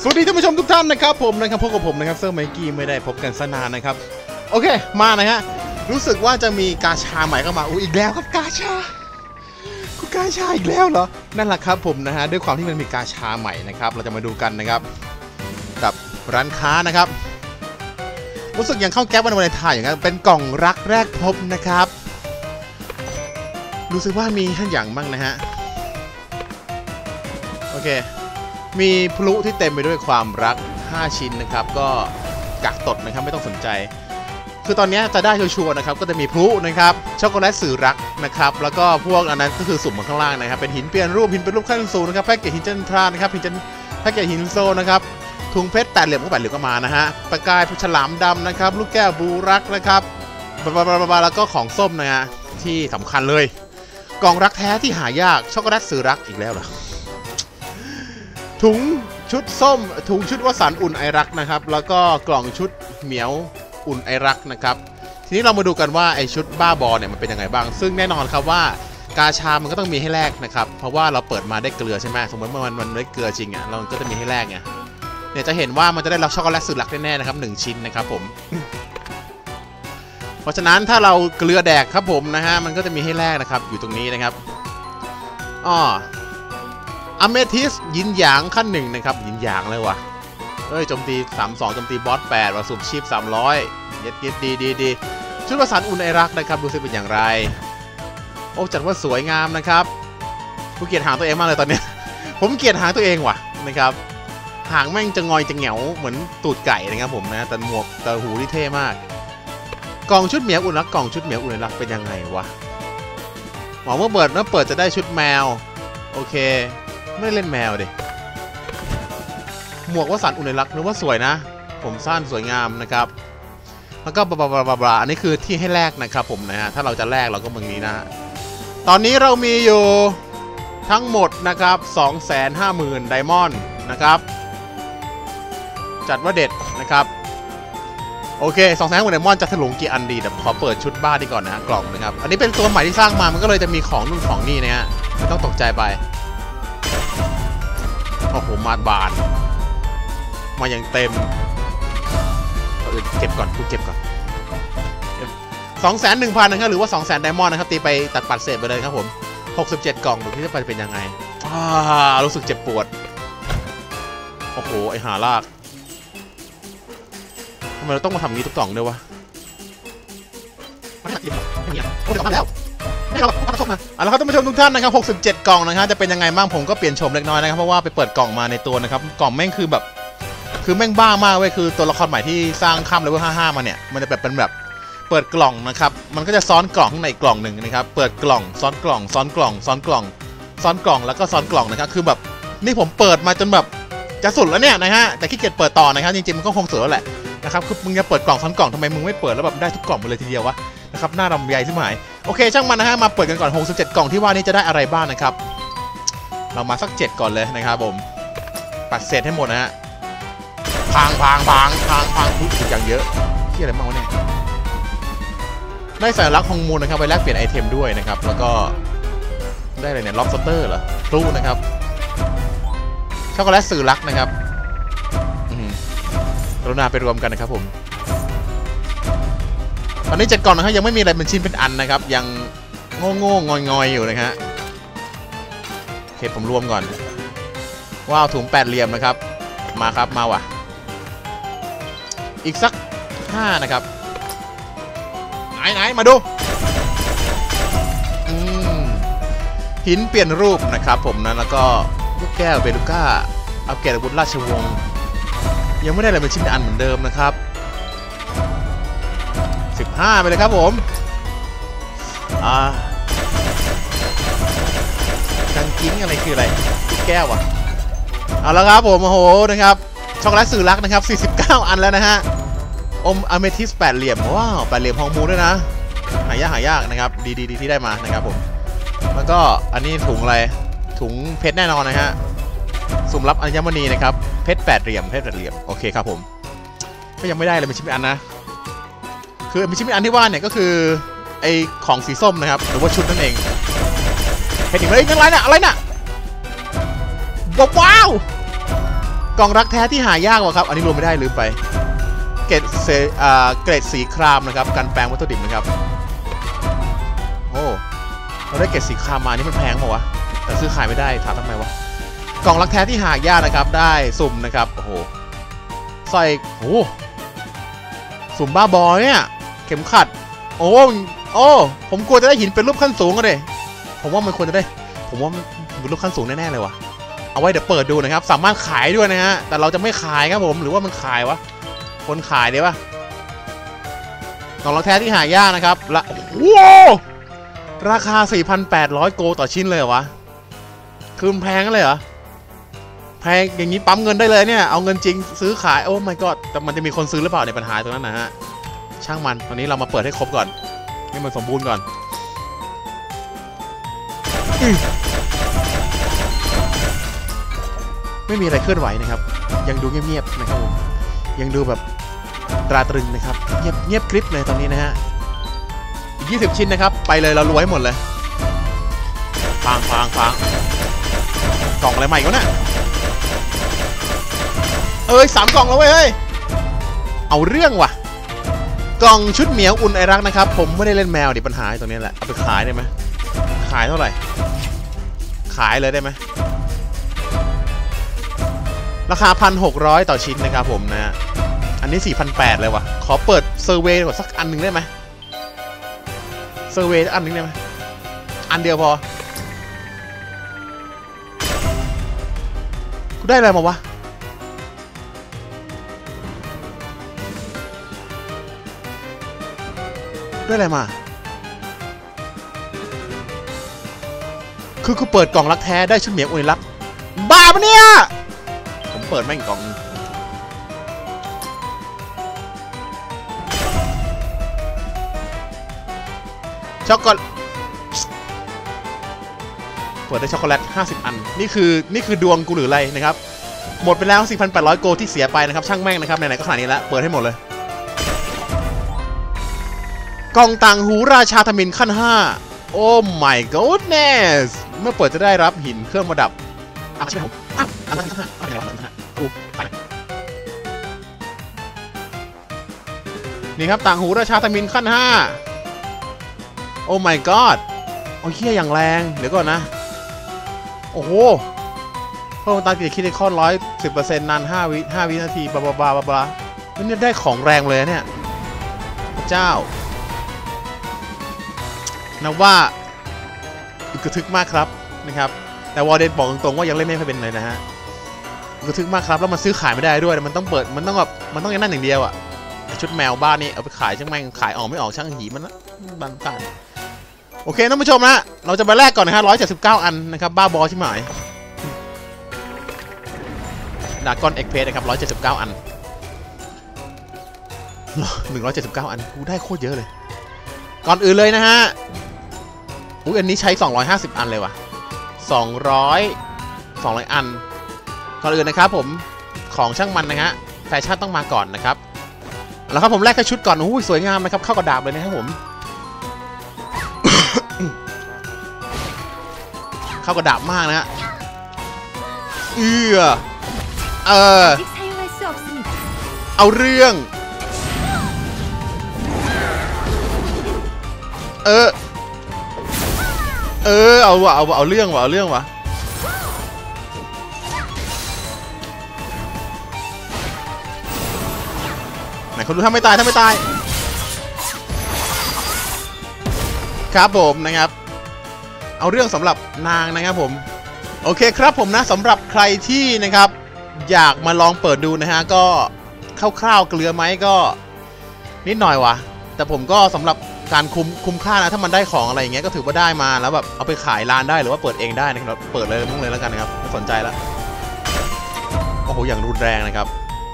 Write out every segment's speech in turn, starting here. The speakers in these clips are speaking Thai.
สวัสดีท่านผู้ชมทุกท่านนะครับผมนะครับพบกับผมนะครับเซอร์ไมกี้ไม่ได้พบกันสนานนะครับ โอเคมานะฮะรู้สึกว่าจะมีกาชาใหม่เข้ามาอุ้อีกแล้วครับกาชาคุณกาชาอีกแล้วเหรอนั่นแหละครับผมนะฮะด้วยความที่มันมีกาชาใหม่นะครับ เราจะมาดูกันนะครับ กับร้านค้านะครับ รู้สึกยังเข้าแก๊ปวันวาเลนไทน์อย่างนั้นเป็นกล่องรักแรกพบนะครับรู้สึกว่ามีท่านอย่างบ้างนะฮะโอเค มีพลุที่เต็มไปด้วยความรัก 5 ชิ้นนะครับ ก็กักตดนะครับไม่ต้องสนใจ คือตอนนี้จะได้ชัวร์นะครับ ก็จะมีพลุนะครับช็อกโกแลตสื่อรักนะครับ แล้วก็พวกอันนั้นก็คือสุ่มมาข้างล่างนะครับ เป็นหินเปลี่ยนรูปหินเป็นรูปขั้นสูงนะครับแพ็กเกจหินจันทรานะครับหินจันแพ็กเกจหินโซนะครับถุงเพชรแปดเหลี่ยมก็แปดเหลี่ยมก็มานะฮะประกายฉลามดำนะครับ ลูกแก้วบูรักนะครับบลาบลาบบแล้วก็ของส้มนะฮะที่สำคัญเลย กล่องรักแท้ที่หายากช็อกโกแลตสื่อรักอีกแล้วเหรอ ถุงชุดส้ม ถุงชุดวสันอุ่นไอรักนะครับ แล้วก็กล่องชุดเหมียวอุ่นไอรักนะครับ ทีนี้เรามาดูกันว่าไอชุดบ้าบอเนี่ยมันเป็นยังไงบ้าง ซึ่งแน่นอนครับว่ากาชา มันก็ต้องมีให้แลกนะครับ เพราะว่าเราเปิดมาได้เกลือใช่ไหมสมมติว่ามันมันได้เกลือจริงอะ เราก็จะมีให้แลกไง เนี่ยจะเห็นว่ามันจะได้รับช็อกโกแลตสุดหลักแน่ๆนะครับหนึ่งชิ้นนะครับผม เพราะฉะนั้นถ้าเราเกลือแดกครับผมนะฮะ มันก็จะมีให้แลกนะครับ อยู่ตรงนี้นะครับ อ้อ อเมทิสยินหยางขั้นหนึ่งนะครับยินหยางเลยวะเอ้ยโจมตี32โจมตีบอส8ว่าสูบชีพ 300เย็ดเย็ดดีดีดีชุดประสานอุ่นไอรักนะครับดูสิเป็นอย่างไร โอ้จัดว่าสวยงามนะครับกูเกลียดหางตัวเองมากเลยตอนเนี้ยผมเกลียดหางตัวเองว่ะนะครับหางแม่งจะงอยจะเหงียวเหมือนตูดไก่นะครับผมนะแต่หมวกแต่หูที่เท่มาก กล่องชุดเหมียวอุ่นรักกล่องชุดเหมียวอุ่นรักเป็นยังไงวะหวังว่าเปิดเมื่อเปิดจะได้ชุดแมว โอเค ไม่เล่นแมวดิ หมวกวสันอุณลักษ์นึกว่าสวยนะ ผมสั้นสวยงามนะครับ แล้วก็บลาบลาบลาบลาอันนี้คือที่ให้แลกนะครับผมนะฮะ ถ้าเราจะแลกเราก็มึงนี้นะ ตอนนี้เรามีอยู่ทั้งหมดนะครับ250,000ไดมอนด์นะครับ จัดว่าเด็ดนะครับ โอเค2 5 0 0 0ไดมอนด์จะถลุงกี่อันดีแต่ขอเปิดชุดบ้านดีก่อนนะฮะกล่องนะครับ อันนี้เป็นตัวใหม่ที่สร้างมา มันก็เลยจะมีของนู่นของนี่นะฮะ ไม่ต้องตกใจไป โอ้โหมาบาน มาอย่างเต็มเออเก็บก่อนกูเก็บก่อนสองแสนหนึ่งพันนะครับหรือว่าสองแสนไดมอนด์นะครับ ตีไปตัดปัดเศษไปเลยครับผมหกสิบเจ็ดกล่องดูที่จะไปเป็นยังไงอ่ารู้สึกเจ็บปวด โอ้โห ไอหาลากทำไมเราต้องมาทำนี้ทุกกล่องด้วยวะไม่อยากกินหรอกไม่อยากโอ้ยกลับมาแล้ว ไม่เราเอาส่งมาเอาละครับท่านผู้ชมทุกท่านนะครับ 67 กล่องนะครับจะเป็นยังไงบ้างผมก็เปลี่ยนโฉมเล็กน้อยนะครับเพราะว่าไปเปิดกล่องมาในตัวนะครับกล่องแม่งคือแบบ คือแม่งบ้ามากเว้ยคือตัวละครใหม่ที่สร้างข้ามเลเวล55 มาเนี่ยมันจะแบบเป็นแบบเปิดกล่องนะครับมันก็จะซ้อนกล่องข้างในกล่องหนึ่งนะครับเปิดกล่องซ้อนกล่อง ซ้อนกล่อง ซ้อนกล่อง ซ้อนกล่องแล้วก็ซ้อนกล่องนะครับคือแบบนี่ผมเปิดมาจนแบบจะสุดแล้วเนี่ยนะฮะแต่ขี้เกียจเปิดต่อนะครับจริงๆมันก็คงสุดแล้วแหละนะครับคือมึงจะเปิดกล่องซ้อนกล่องทำไมมึงไม่เปิดแล้วแบบได้ทุกกล่องไปเลยทีเดียววะนะครับหน้าดำใหญ่ที่หมาย โอเคช่างมันนะฮะมาเปิดกันก่อน 67 กล่องที่ว่านี้จะได้อะไรบ้างนะครับ เรามาสัก 7 ก่อนเลยนะครับผมปัดเศษให้หมดนะฮะพังพังพังพังพังทุกอย่างเยอะที่อะไรบ้างวะเนี่ยได้สัญลักษณ์ของมูลนะครับไปแลกเปลี่ยนไอเทมด้วยนะครับ แล้วก็ได้อะไรเนี่ยล็อบสเตอร์เหรอพลูนะครับช็อกโกแลตสื่อรักนะครับอืมกรุณาไปรวมกันนะครับผม ตอนนี้จ็ดกล่องนะครับยังไม่มีอะไรเป็นชิ้นเป็นอันนะครับ ยังโง่โง่งอยงอยอยู่นะฮะโอเคผมรวมก่อน ว้าวถุงแปดเหลี่ยมนะครับ มาครับมาว่ะ อีกสักห้านะครับ ไหนไหนมาดูหินเปลี่ยนรูปนะครับผมนะแล้วก็ลูกแก้วเบลูก้าอัปเกรดอาวุธราชวงศ์ยังไม่ได้อะไรเป็นชิ้นเป็นอันเหมือนเดิมนะครับ 5 ไปเลยครับผมอ่ากังกิ้งอะไรคืออะไรแก้วอะเอาละครับผมโอ้โหนะครับช็อกโกแลตสื่อรักนะครับ 49 อันแล้วนะฮะอมอเมทิสแปดเหลี่ยมว้าวแปดเหลี่ยมฮองมูด้วยนะ หายากหายากนะครับ ดีดีดีที่ได้มานะครับผมแล้วก็อันนี้ถุงอะไรถุงเพชรแน่นอนนะฮะสุ่มรับอัญมณีนะครับเพชรแปดเหลี่ยมเพชรแปดเหลี่ยมโอเคครับผมก็ยังไม่ได้เลยเป็นชิ้นเป็นอันนะ คือมีชิ้นอันที่ว่าเนี่ยก็คือไอของสีส้มนะครับ หรือว่าชุดนั่นเอง เห็นอีกไหมเอ้ยนั่นอะไรน่ะอะไรน่ะว้าวว้าวกล่องรักแท้ที่หายากว่ะครับ อันนี้รวมไม่ได้ลืมไป เกรดเซอ่าเกรดสีครามนะครับการแปลงวัตถุดิบนะครับ โอ้ เราได้เกรดสีครามมานี่มันแพงเปล่าวะ แต่ซื้อขายไม่ได้ถามทำไมวะ กล่องรักแท้ที่หายากนะครับ ได้สุ่มนะครับ โอ้โห ใสร้อยโอ้สุ่มบ้าบอเนี่ย เข็มขัด โอ้โอ้ผมกลัวจะได้หินเป็นรูปขั้นสูงก็เลยผมว่ามันควรจะได้ ผมว่ามันเป็นรูปขั้นสูงแน่ๆเลยวะเอาไว้เดี๋ยวเปิดดูนะครับ สามารถขายด้วยนะฮะ แต่เราจะไม่ขายครับผม หรือว่ามันขายวะ คนขายเดี๋ยวปะกล่องรักแท้ที่หายากนะครับละว้าราคา 4,800 โกต่อชิ้นเลยเหรอวะ คือมันแพงเลยเหรอ แพงอย่างนี้ปั๊มเงินได้เลยเนี่ย เอาเงินจริงซื้อขาย โอ้ my god แต่มันจะมีคนซื้อหรือเปล่าในปัญหาตรงนั้นนะฮะ ช่างมันตอนนี้เรามาเปิดให้ครบก่อน ให้มันสมบูรณ์ก่อนไม่มีอะไรเคลื่อนไหวนะครับ ยังดูเงียบๆนะครับผมยังดูแบบตราตรึงนะครับ เงียบเงียบกริบเลยตอนนี้นะฮะอีก20 ชิ้นนะครับ ไปเลยเรารวยให้หมดเลยฟางฟางฟางกล่องอะไรใหม่ก็น่ะเอ้ยสามกล่องแล้วเว้ยเฮ้ยเอาเรื่องว่ะ กล่องชุดเหมียวอุ่นไอรักนะครับ ผมไม่ได้เล่นแมวดิปัญหาตรงนี้แหละ เอาไปขายได้ไหมขายเท่าไหร่ ขายเลยได้ไหมราคา 1,600 ต่อชิ้นนะครับผมนะฮะอันนี้ 4,800 เลยว่ะ ขอเปิดเซอร์เวย์ก่อนสักอันหนึ่งได้ไหมเซอร์เวย์อันหนึ่งได้ไหมอันเดียวพอ กูได้อะไรมาวะ ได้อะไรมา คือกูเปิดกล่องรักแท้ได้ชุดเหมียวอุยรักบ้าปะเนี่ย ผมเปิดแม่งกล่องช็อกโกแลตเปิดได้ช็อกโกแลต 50 อัน นี่คือ นี่คือดวงกูหรืออะไรนะครับ หมดไปแล้ว 4,800 โกที่เสียไปนะครับ ช่างแม่งนะครับ ไหนๆ ก็ขนาดนี้แล้ว เปิดให้หมดเลย กล่องต่างหูราชาธมินขั้น 5 โอ้ my goodness เมื่อเปิดจะได้รับหินเครื่องประดับอะใช่ไหมผมอ้าวอันนั้นห้าอันนั้นห้ากูไปนี่ครับต่างหูราชาธมินขั้น 5 โอ้ my god โอ้เฮียอย่างแรง เดี๋ยวก่อนนะ โอ้โหเพิ่มตามกิจคิดในข้อร้อยสิบเปอร์เซ็นต์นานห้าวิห้าวินาทีบลาบลาบลาบลาบลานี่ได้ของแรงเลยเนี่ย พระเจ้า นับว่าอึกระทึกมากครับนะครับ แต่วอร์เดนบอกตรงๆว่ายังเล่นไม่ค่อยเป็นเลยนะฮะอึกระทึกมากครับแล้วมันซื้อขายไม่ได้ด้วยมันต้องเปิดมันต้องแบบมันต้องอย่างนั้นอย่างเดียวอะชุดแมวบ้านนี่เอาไปขายช่างแม่งขายออกไม่ออกช่างหีมันนะบันตานโอเคท่านผู้ชมนะเราจะไปแรกก่อนนะฮะ179อันนะครับบ้าบอใช่ไหมดากอนเอ็กเพสนะครับ179อัน179อันกูได้โคตรเยอะเลย ก่อนอื่นเลยนะฮะ อุ้ยอันนี้ใช้ 250 อันเลยว่ะ 200 200 อัน ก่อนอื่นนะครับผม ของช่างมันนะฮะ แฟชั่นต้องมาก่อนนะครับ แล้วครับผมแรกแค่ชุดก่อนอุ้ยสวยงามนะครับ เข้ากระดาบเลยนะครับผม เข้ากระดาบมากนะฮะ เอือเออ เอาเรื่อง เออ เออเอาวะเอาวะเอาเรื่องวะเอาเรื่องวะไหนคนดูถ้าไม่ตายถ้าไม่ตาย ครับผมนะครับ เอาเรื่องสำหรับนางนะครับผม โอเคครับผมนะสำหรับใครที่นะครับ อยากมาลองเปิดดูนะฮะก็คร่าวๆเกลือไหมก็นิดหน่อยวะแต่ผมก็สำหรับ การคุ้มคุ้มค่านะถ้ามันได้ของอะไรอย่างเงี้ยก็ถือว่าได้มาแล้วแบบเอาไปขายร้านได้หรือว่าเปิดเองได้นะครับเปิดเลยมึงเลยแล้วกันนะครับไม่สนใจแล้วโอ้โหอย่างรุนแรงนะครับ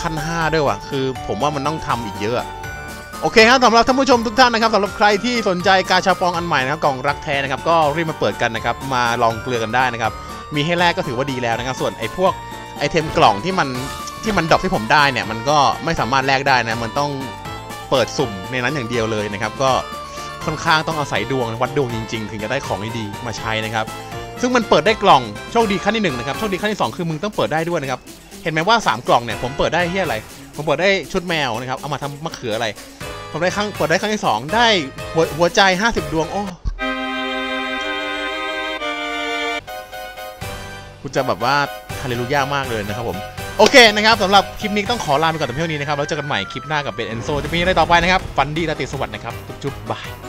ขั้น 5 ด้วยว่ะคือ ผมว่ามันต้องทำอีกเยอะโอเคครับสำหรับท่านผู้ชมทุกท่านนะครับสำหรับใครที่สนใจกาชาปองอันใหม่นะครับกล่องรักแท้นะครับก็รีบมาเปิดกันนะครับมาลองเกลือกันได้นะครับมีให้แลกก็ถือว่าดีแล้วนะครับ ส่วนไอ้พวกไอเทมกล่องที่มันที่มันดรอปที่ผมได้เนี่ยมันก็ไม่สามารถแลกได้นะมันต้องเปิดสุ่มในนั้นอย่างเดียวเลยนะครับ ก็ ค่อนข้างต้องอาศัยดวงวัดดวงจริง ๆ ถึงจะได้ของดีๆมาใช้นะครับ ซึ่งมันเปิดได้กล่องโชคดีขั้นที่หนึ่งนะครับโชคดีขั้นที่สองคือมึงต้องเปิดได้ด้วยนะครับเห็นไหมว่า 3 กล่องเนี่ยผมเปิดได้ที่อะไร ผมเปิดได้ชุดแมวนะครับเอามาทำมะเขืออะไร ผมได้ครั้งเปิดได้ครั้งที่ 2 ได้หัวหัวใจ 50 ดวงโอ้คุณจะแบบว่าฮาเลลูยามากเลยนะครับผมโอเคนะครับสำหรับคลิปนี้ต้องขอลาไปก่อนแต่เพียงเท่านี้นะครับ แล้วเจอกันใหม่คลิปหน้ากับเบนเอนโซจะมีอะไรต่อไปนะครับ ฟันดี้ราตรีสวัสดิ์นะครับ จุ๊บๆบาย